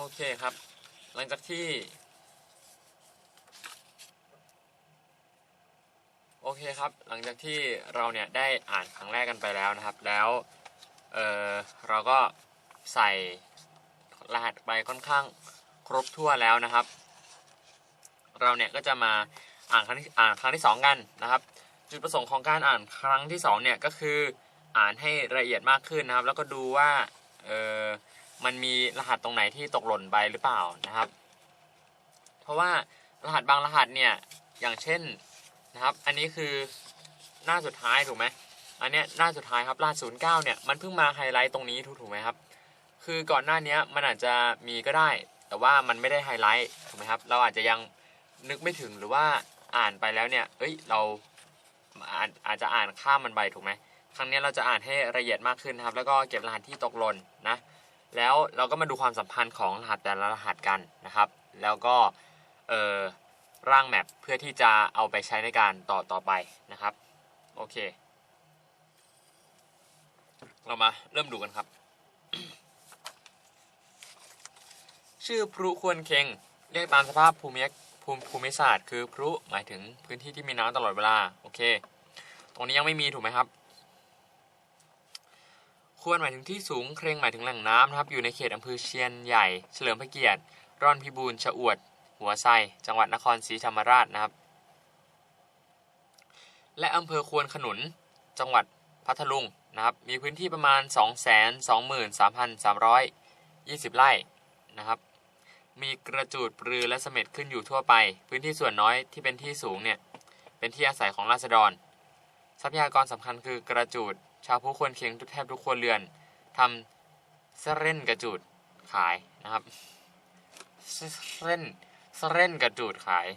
โอเคครับ หลังจากที่ โอเคครับ หลังจากที่เราเนี่ยได้อ่านครั้งแรกกันไปแล้วนะครับ แล้วเออเราก็ใส่รหัสไปค่อนข้างครบทั่วแล้วนะครับ เราเนี่ยก็จะมาอ่านครั้งที่อ่านครั้งที่สองกันนะครับ จุดประสงค์ของการอ่านครั้งที่สองเนี่ยก็คืออ่านให้ละเอียดมากขึ้นนะครับ แล้วก็ดูว่าเออ มันมีรหัสตรงไหนที่ตกหล่นไปหรือเปล่านะครับ เพราะว่ารหัสบางรหัสเนี่ยอย่างเช่นนะครับ อันนี้คือหน้าสุดท้ายถูกไหมอันเนี้ยหน้าสุดท้ายครับรหัสศูนย์เก้าเนี่ยมันเพิ่งมาไฮไลท์ตรงนี้ถูกถูกไหมครับ คือก่อนหน้านี้มันอาจจะมีก็ได้ แต่ว่ามันไม่ได้ไฮไลท์ถูกไหมครับ เราอาจจะยังนึกไม่ถึงหรือว่าอ่านไปแล้วเนี่ย เอ้ยเราอาจอาจจะอ่านข้ามมันไปถูกไหมครั้งนี้เราจะอ่านให้ละเอียดมากขึ้นครับ แล้วก็เก็บรหัสที่ตกหล่นนะ แล้วเราก็มาดูความสัมพันธ์ของรหัสแต่ละรหัสกันนะครับ แล้วก็เอ่อร่างแมปเพื่อที่จะเอาไปใช้ในการต่อต่อไปนะครับ โอเค เรามาเริ่มดูกันครับ ชื่อพลุควรเคงเรียกตามสภาพภูมิภูมิภูมิศาสตร์ คือพลุหมายถึงพื้นที่ที่มีน้ำตลอดเวลา โอเค ตรงนี้ยังไม่มีถูกไหมครับ ควรหมายถึงที่สูง เคร่งหมายถึงแหล่งน้ำนะครับ อยู่ในเขตอำเภอเชียนใหญ่ เฉลิมพระเกียรติ ร่อนพิบูลชะอวด หัวไซ จังหวัดนครศรีธรรมราชนะครับ และอำเภอควนขนุน จังหวัดพัทลุงนะครับ มีพื้นที่ประมาณ 223,320 ไร่นะครับ มีกระจูดปรือและเสม็ดขึ้นอยู่ทั่วไป พื้นที่ส่วนน้อยที่เป็นที่สูงเนี่ย เป็นที่อาศัยของราษฎร ทรัพยากรสำคัญคือกระจูด ชาวผู้ควรเคียงทุกแทบทุกครัวเรือนทำเสเร่นกระจูดขายนะครับเสเร่นเสเร่นกระจูดขาย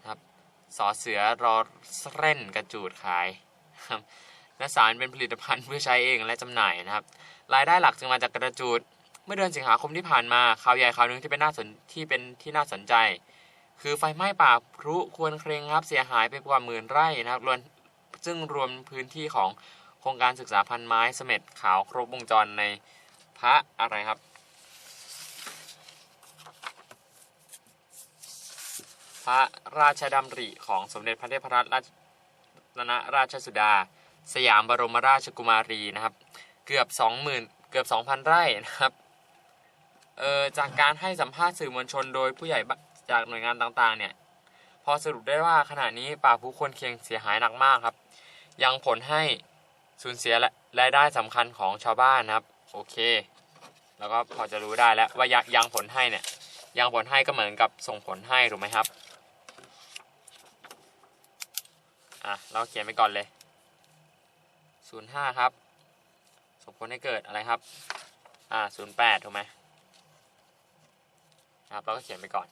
นะครับสอเสือรอเสเร่นกระจูดขายครับและสารเป็นผลิตภัณฑ์เพื่อใช้เองและจำหน่ายนะครับ รายได้หลักจึงมาจากกระจูด เมื่อเดือนสิงหาคมที่ผ่านมาข่าวใหญ่ข่าวหนึ่งที่เป็นน่าสนที่เป็นที่น่าสนใจ คือไฟไหม้ป่าพรุควรเครงครับเสียหายไปกว่าหมื่นไร่นะครับรวมซึ่งรวมพื้นที่ของ โครงการศึกษาพันไม้เสม็ดขาวครบวงจรในพระอะไรครับ พระราชดำริของสมเด็จพระเทพรัตนราชนราชสุดา สยามบรมราชกุมารีนะครับ เกือบสองหมื่นเกือบสองพันไร่นะครับเออจากการให้สัมภาษณ์สื่อมวลชนโดยผู้ใหญ่จากหน่วยงานต่างๆ เนี่ยพอสรุปได้ว่าขณะนี้ป่าผู้คนเคียงเสียหายหนักมากครับ ยังผลให้ สูญเสียรายได้สำคัญของชาวบ้านนะครับ โอเค แล้วก็พอจะรู้ได้แล้วว่ายังยังผลให้เนี่ยยังผลให้ก็เหมือนกับส่งผลให้ถูกไหมครับอะเราเขียนไปก่อนเลย05ครับส่งผลให้เกิดอะไรครับอ่า08ถูกไหมครับเราก็เขียนไปก่อน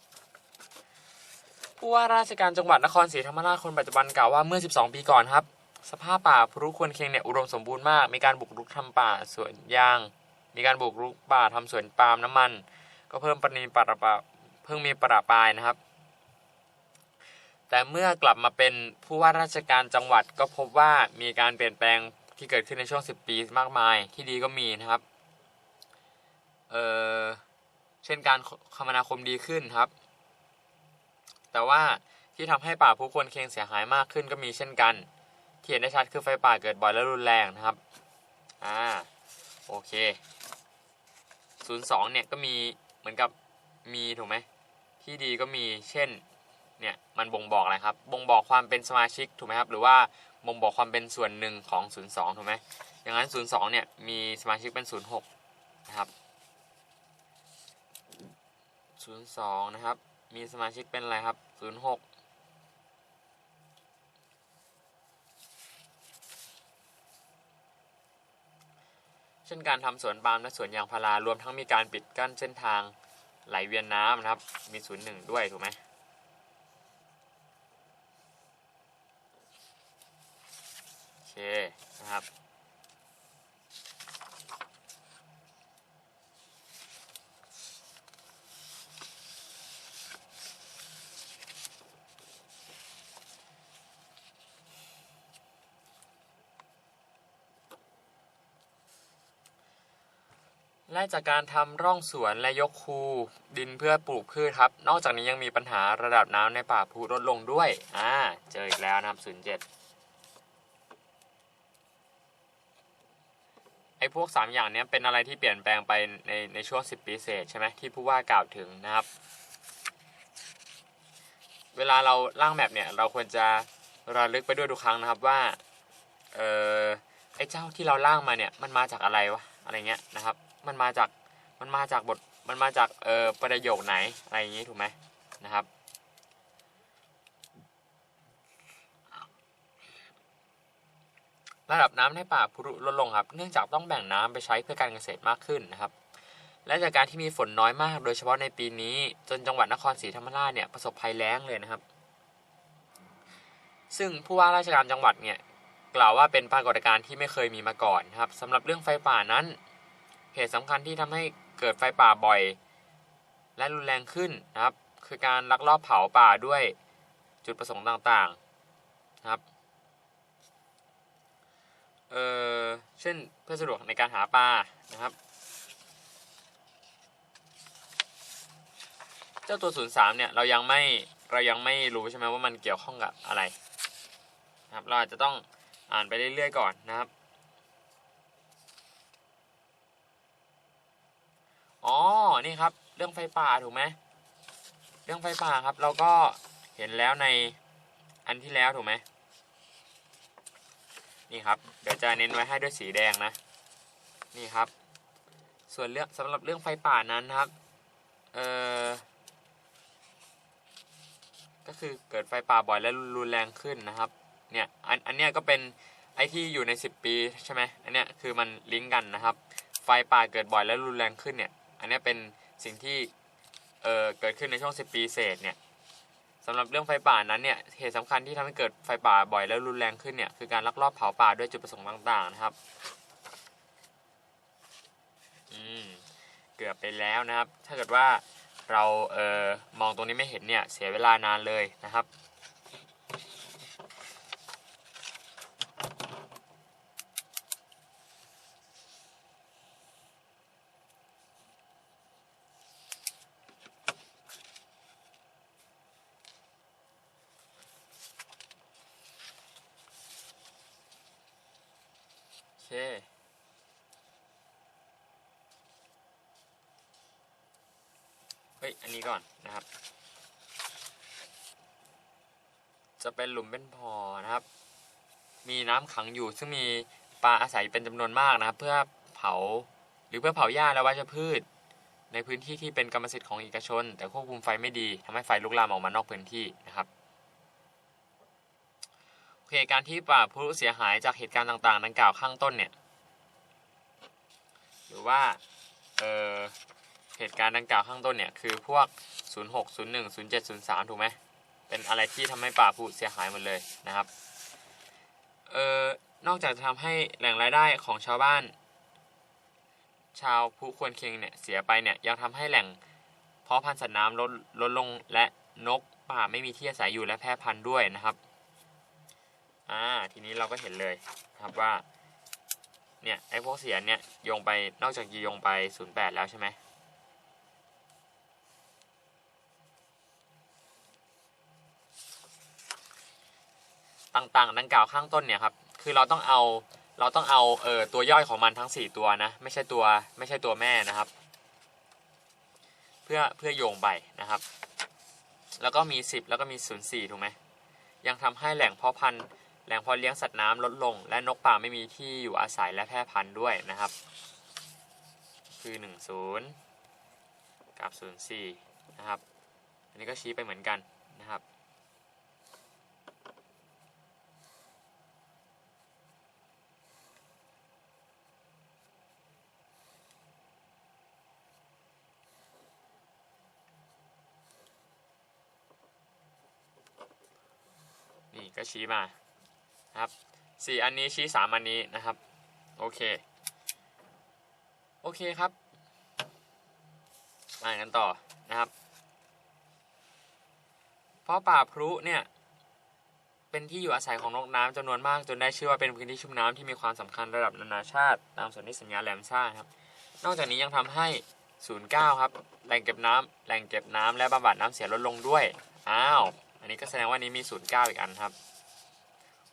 ผู้ว่าราชการจังหวัดนครศรีธรรมราชคนปัจจุบันกล่าวว่าเมื่อ 12 ปีก่อนครับ สภาพป่าพรุควรเคียงเนี่ยอุดมสมบูรณ์มาก มีการบุกรุกทำป่าสวนยาง มีการบุกรุกป่าทำสวนปาล์มน้ำมัน ก็เพิ่มปริมาณป่าเพิ่งมีประปายนะครับ แต่เมื่อกลับมาเป็นผู้ว่าราชการจังหวัดก็พบว่ามีการเปลี่ยนแปลงที่เกิดขึ้นในช่วง 10 ปีมากมาย ที่ดีก็มีนะครับ เออเช่นการคมนาคมดีขึ้นครับ แต่ว่าที่ทำให้ป่าผู้คนเคียงเสียหายมากขึ้นก็มีเช่นกัน ที่เห็นได้ชัดคือไฟป่าเกิดบ่อยและรุนแรงนะครับ อ่า โอเค 02 เนี่ยก็มีเหมือนกับมีถูกไหมที่ดีก็มีเช่น เนี่ยมันบ่งบอกอะไรครับ บ่งบอกความเป็นสมาชิกถูกไหมครับ หรือว่าบ่งบอกความเป็นส่วนหนึ่งของ 02 ถูกไหมอย่างนั้น 02 เนี่ยมีสมาชิกเป็น 06 นะครับ 02 นะครับ มีสมาชิกเป็นอะไรครับ 06 ช่นการทำสวนปาล์มและสวนยางพารารวมทั้งมีการปิดกั้นเส้นทางไหลเวียนน้ำนะครับ มีศูนย์หนึ่งด้วยถูกไหมโอเคนะครับ นและจากการทำร่องสวนและยกคูดินเพื่อปลูกพืชครับ นอกจากนี้ยังมีปัญหาระดับน้ำในป่าพรุลดลงด้วย อ่า เจออีกแล้วนะครับ07ไอ้พวก 3 อย่างนี้เป็นอะไรที่เปลี่ยนแปลงไปในในช่วง 10 ปีเศษใช่ไหมที่ผู้ว่ากล่าวถึงนะครับ เวลาเราร่างแมปเนี่ยเราควรจะระลึกไปด้วยทุกครั้งนะครับว่า เออไอ้เจ้าที่เราร่างมาเนี่ยมันมาจากอะไรวะ อะไรเงี้ยนะครับ มันมาจากมันมาจากบทมันมาจากเออประโยคไหนอะไรอย่างงี้ถูกไหมนะครับ ระดับน้ำในป่าพุรุลดลงครับ เนื่องจากต้องแบ่งน้ำไปใช้เพื่อการเกษตรมากขึ้นนะครับและจากการที่มีฝนน้อยมาก โดยเฉพาะในปีนี้ จนจังหวัดนครศรีธรรมราชเนี่ยประสบภัยแล้งเลยนะครับ ซึ่งผู้ว่าราชการจังหวัดเนี่ยกล่าวว่าเป็นปรากฏการณ์ที่ไม่เคยมีมาก่อนนครับสำหรับเรื่องไฟป่านั้น เหตุสำคัญที่ทำให้เกิดไฟป่าบ่อย และรุนแรงขึ้นนะครับ คือการลักลอบเผาป่าด้วยจุดประสงค์ต่างๆนะครับเออเช่นเพื่อสะดวกในการหาปลานะครับ เจ้าตัว03เนี่ยเรายังไม่เรายังไม่รู้ใช่ไหมว่ามันเกี่ยวข้องกับอะไรนะครับ เราอาจจะต้องอ่านไปเรื่อยๆก่อนนะครับ อ๋อ นี่ครับ เรื่องไฟป่าถูกไหมเรื่องไฟป่าครับ เราก็เห็นแล้วในอันที่แล้วถูกไหมนี่ครับ เดี๋ยวจะเน้นไว้ให้ด้วยสีแดงนะ นี่ครับ ส่วนเรื่องสำหรับเรื่องไฟป่านั้นครับ เอ่อ ก็คือเกิดไฟป่าบ่อยและรุนแรงขึ้นนะครับ เนี่ย อัน อันเนี้ยก็เป็นไอที่อยู่ใน 10 ปีใช่ไหมอันเนี้ยคือมันลิงก์กันนะครับ ไฟป่าเกิดบ่อยและรุนแรงขึ้นเนี่ย อันนี้เป็นสิ่งที่เอ่อเกิดขึ้นในช่วง 10 ปีเศษเนี่ยสำหรับเรื่องไฟป่านั้นเนี่ยเหตุสำคัญที่ทำให้เกิดไฟป่าบ่อยและรุนแรงขึ้นเนี่ยคือการลักลอบเผาป่าด้วยจุดประสงค์ต่างๆนะครับอืมเกือบไปแล้วนะครับ ถ้าเกิดว่าเราเอ่อมองตรงนี้ไม่เห็นเนี่ยเสียเวลานานเลยนะครับ เคเฮ้ย อันนี้ก่อนนะครับ จะเป็นหลุมเป็นพอนะครับ มีน้ำขังอยู่ซึ่งมีปลาอาศัยเป็นจำนวนมากนะครับ เพื่อเผาหรือเพื่อเผาหญ้าและวัชพืช ในพื้นที่ที่เป็นกรรมสิทธิ์ของเอกชน แต่ควบคุมไฟไม่ดีทำให้ไฟลุกลามออกมานอกพื้นที่นะครับ เคการที่ป่าพลุเสียหายจากเหตุการณ์ต่างๆ ดังกล่าวข้างต้นเนี่ย หรือว่าเออเหตุการณ์ดังกล่าวข้างต้นเนี่ยคือพวก 06 01 07 03 ถูกไหมเป็นอะไรที่ทำให้ป่าพลุเสียหายหมดเลยนะครับ เออนอกจากจะทำให้แหล่งรายได้ของชาวบ้าน ชาวผู้ควรเคียงเนี่ยเสียไปเนี่ยยังทำให้แหล่งเพาะพันธุ์สัตว์น้ำลดลดลงและนกป่าไม่มีที่อาศัยอยู่และแพร่พันธุ์ด้วยนะครับ อ่าทีนี้เราก็เห็นเลยครับว่าเนี่ยไอ้พวกเสียงเนี่ยโยงไปนอกจากโยงไป 08 แล้วใช่ไหมต่างๆ ดังกล่าวข้างต้นเนี่ยครับ คือเราต้องเอาเราต้องเอาเอ่อตัวย่อยของมันทั้ง 4 ตัวนะ ไม่ใช่ตัวไม่ใช่ตัวแม่นะครับ เพื่อเพื่อโยงไปนะครับ แล้วก็มี 10 แล้วก็มี 04 ถูกไหมยังทำให้แหล่งเพาะพันธุ์ แหล่งเพาะเลี้ยงสัตว์น้ำลดลง และนกป่าไม่มีที่อยู่อาศัยและแพร่พันธุ์ด้วยนะครับ คือ 10 กับ 04 นะครับ อันนี้ก็ชี้ไปเหมือนกันนะครับนี่ก็ชี้มา นะครับสี่อันนี้ชี้สามอันนี้นะครับ โอเค โอเคครับมากันต่อนะครับ เพราะป่าพรุเนี่ยเป็นที่อยู่อาศัยของนกน้ำจำนวนมากจนได้ชื่อว่าเป็นพื้นที่ชุ่มน้ำที่มีความสำคัญระดับนานาชาติ ตามสนธิสัญญาแหลมซ่าครับ นอกจากนี้ยังทำให้ 09 ครับแหล่งเก็บน้ำแหล่งเก็บน้ำและบำบัดน้ำเสียลดลงด้วย อ้าว อันนี้ก็แสดงว่านี้มี 09 อีกอันครับ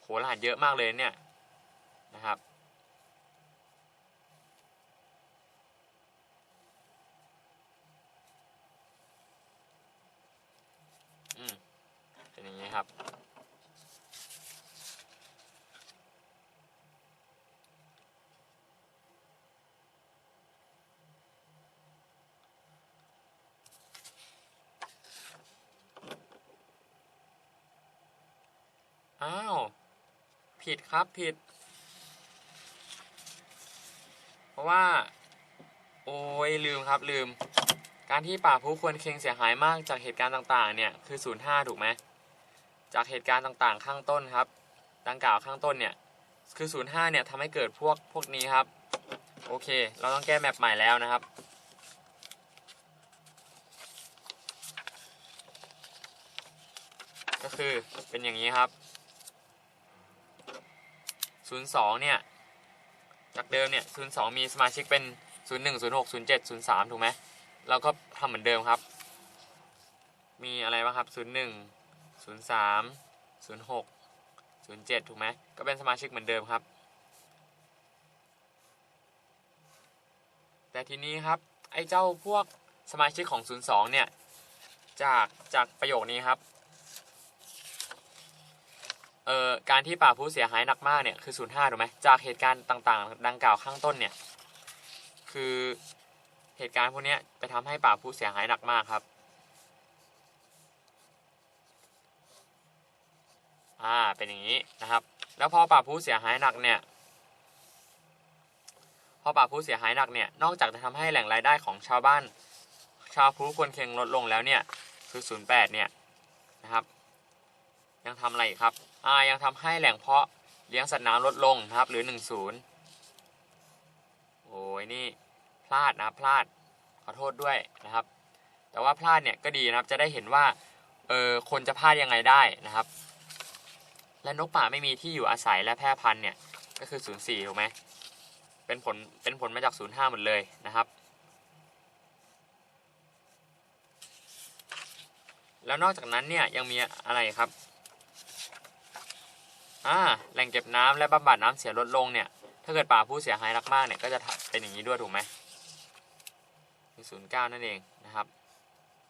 โหรหัสเยอะมากเลยเนี่ยนะครับ อืมเป็นอย่างนี้ครับ อ้าว ผิดครับผิด เพราะว่า โอ้ยลืมครับลืม การที่ป่าผู้ควรเค็งเสียหายมากจากเหตุการณ์ต่างๆ เนี่ยคือ 05 ถูกไหมจากเหตุการณ์ต่างๆ ข้างต้นครับ ดังกล่าวข้างต้นเนี่ยคือ 05 เนี่ยทำให้เกิดพวกพวกนี้ครับ โอเค เราต้องแก้แมปใหม่แล้วนะครับก็คือเป็นอย่างนี้ครับ 02 เนี่ย จากเดิมเนี่ย 02 มีสมาชิกเป็น 01 06 07 03 ถูกไหมเราก็ทำเหมือนเดิมครับ มีอะไรบ้างครับ 01 03 06 07 ถูกไหมก็เป็นสมาชิกเหมือนเดิมครับ แต่ทีนี้ครับ ไอ้เจ้าพวกสมาชิกของ 02 เนี่ย จากจากประโยคนี้ครับ เอ่อการที่ป่าผู้เสียหายหนักมากเนี่ยคือ 05ถูกไหมจากเหตุการณ์ต่างๆ ดังกล่าวข้างต้นเนี่ยคือเหตุการณ์พวกนี้ไปทำให้ป่าผู้เสียหายหนักมากครับอ่าเป็นอย่างนี้นะครับ แล้วพอป่าผู้เสียหายหนักเนี่ยพอป่าผู้เสียหายหนักเนี่ยนอกจากจะทำให้แหล่งรายได้ของชาวบ้าน ชาวผู้ควรเค็งลดลงแล้วเนี่ยคือ 08เนี่ยนะครับ ยังทำอะไรครับอ่ายังทำให้แหล่งเพาะเลี้ยงสัตว์น้ำลดลงนะครับ หรือ 10 โอ้ยนี่พลาดนะพลาดขอโทษด้วยนะครับ แต่ว่าพลาดเนี่ยก็ดีนะครับ จะได้เห็นว่าเออคนจะพลาดยังไงได้นะครับ และนกป่าไม่มีที่อยู่อาศัยและแพร่พันธุ์เนี่ยก็คือ 04 ถูกไหมเป็นผลเป็นผลมาจาก 05 หมดเลยนะครับ แล้วนอกจากนั้นเนี่ยยังมีอะไรครับ อ่าแหล่งเก็บน้ำและบำบัดน้ำเสียลดลงเนี่ย ถ้าเกิดป่าผู้เสียหายมากๆเนี่ยก็จะเป็นอย่างนี้ด้วยถูกไหมคือศูนย์เก้านั่นเองนะครับ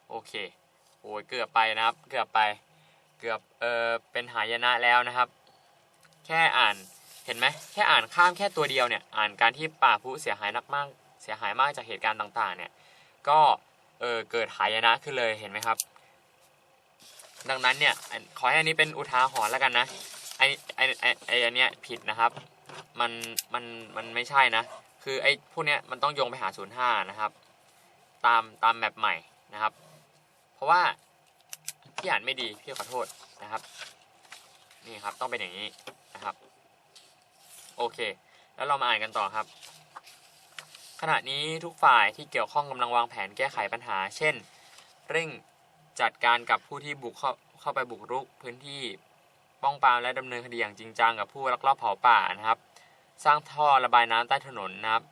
โอเค โอ้ยเกือบไปนะครับ เกือบไป เกือบเออเป็นหายนะแล้วนะครับ แค่อ่านเห็นไหมแค่อ่านข้ามแค่ตัวเดียวเนี่ย อ่านการที่ป่าผู้เสียหายนักมากเสียหายมากจากเหตุการณ์ต่างๆ เนี่ย ก็เออเกิดหายนะขึ้นเลยเห็นไหมครับ ดังนั้นเนี่ยขอให้อันนี้เป็นอุทาหรณ์แล้วกันนะ ไอไอไอไออันเนี้ยผิดนะครับ มันมันมันไม่ใช่นะ คือไอพวกเนี้ยมันต้องโยงไปหา 05 นะครับ ตามตามแมปใหม่นะครับ เพราะว่าพี่อ่านไม่ดีพี่ขอโทษนะครับ นี่ครับต้องเป็นอย่างนี้นะครับ โอเค แล้วเรามาอ่านกันต่อครับ ขณะนี้ทุกฝ่ายที่เกี่ยวข้องกำลังวางแผนแก้ไขปัญหา เช่น เร่งจัดการกับผู้ที่บุกเข้าเข้าไปบุกรุกพื้นที่ ป้องปรามและดำเนินคดีอย่างจริงจังกับผู้ลักลอบเผาป่านะครับ สร้างท่อระบายน้ำใต้ถนนนะครับ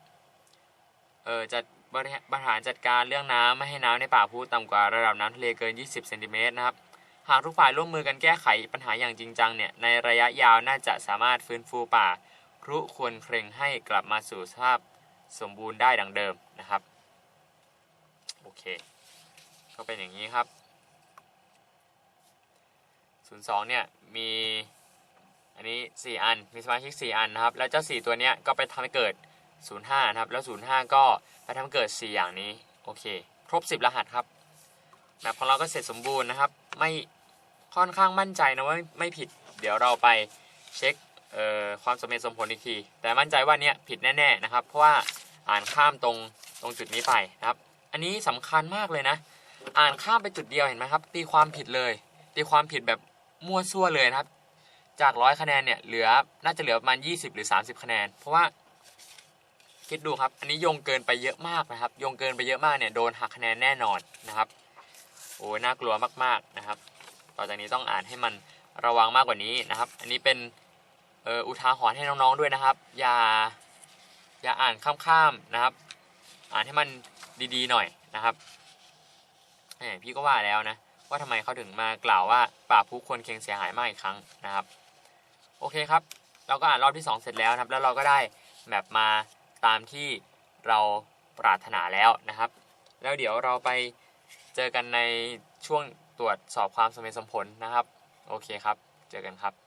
เออจัดบริหารบหารจัดการเรื่องน้ำไม่ให้น้ำในป่าพูต่ำกว่าระดับน้ำทะเลเกิน 20เซนติเมตรนะครับหากทุกฝ่ายร่วมมือกันแก้ไขปัญหาอย่างจริงจังเนี่ยในระยะยาวน่าจะสามารถฟื้นฟูป่าครุควรเคร่งให้กลับมาสู่สภาพสมบูรณ์ได้ดังเดิมนะครับโอเค ก็เป็นอย่างนี้ครับ 02 เนี่ยมีอันนี้ 4 อัน มีสมาชิก 4 อันนะครับ แล้วเจ้า 4 ตัวเนี้ยก็ไปทำให้เกิด 05 นะครับ แล้ว 05 ก็ไปทำให้เกิด 4 อย่างนี้ โอเค ครบ 10 รหัสครับแมปของเราก็เสร็จสมบูรณ์นะครับ ไม่ค่อนข้างมั่นใจนะว่าไม่ผิด เดี๋ยวเราไปเช็คเอ่อความสมเหตุสมผลอีกที แต่มั่นใจว่าเนี้ยผิดแน่ๆนะครับ เพราะว่าอ่านข้ามตรงตรงจุดนี้ไปนะครับ อันนี้สำคัญมากเลยนะ อ่านข้ามไปจุดเดียวเห็นไหมครับ ตีความผิดเลย ตีความผิดแบบ มั่วซั่วเลยนะครับ จากร้อยคะแนนเนี่ยเหลือน่าจะเหลือประมาณ 20 หรือ 30 คะแนน เพราะว่า คิดดูครับ อันนี้โยงเกินไปเยอะมากนะครับโยงเกินไปเยอะมากเนี่ยโดนหักคะแนนแน่นอนนะครับโอ้ยน่ากลัวมากๆนะครับ ต่อจากนี้ต้องอ่านให้มันระวังมากกว่านี้นะครับ อันนี้เป็นเอออุทาหรณ์ให้น้องๆด้วยนะครับ อย่าอย่าอ่านข้ามๆนะครับ อ่านให้มันดีๆหน่อยนะครับพี่ก็ว่าแล้วนะ ว่าทำไมเขาถึงมากล่าวว่าป่าผู้ควรเคียงเสียหายมากอีกครั้งนะครับ โอเคครับ เราก็อ่านรอบที่ 2 เสร็จแล้วนะครับ แล้วเราก็ได้แบบมาตามที่เราปรารถนาแล้วนะครับ แล้วเดี๋ยวเราไปเจอกันในช่วงตรวจสอบความสมเหตุสมผลนะครับ โอเคครับ เจอกันครับ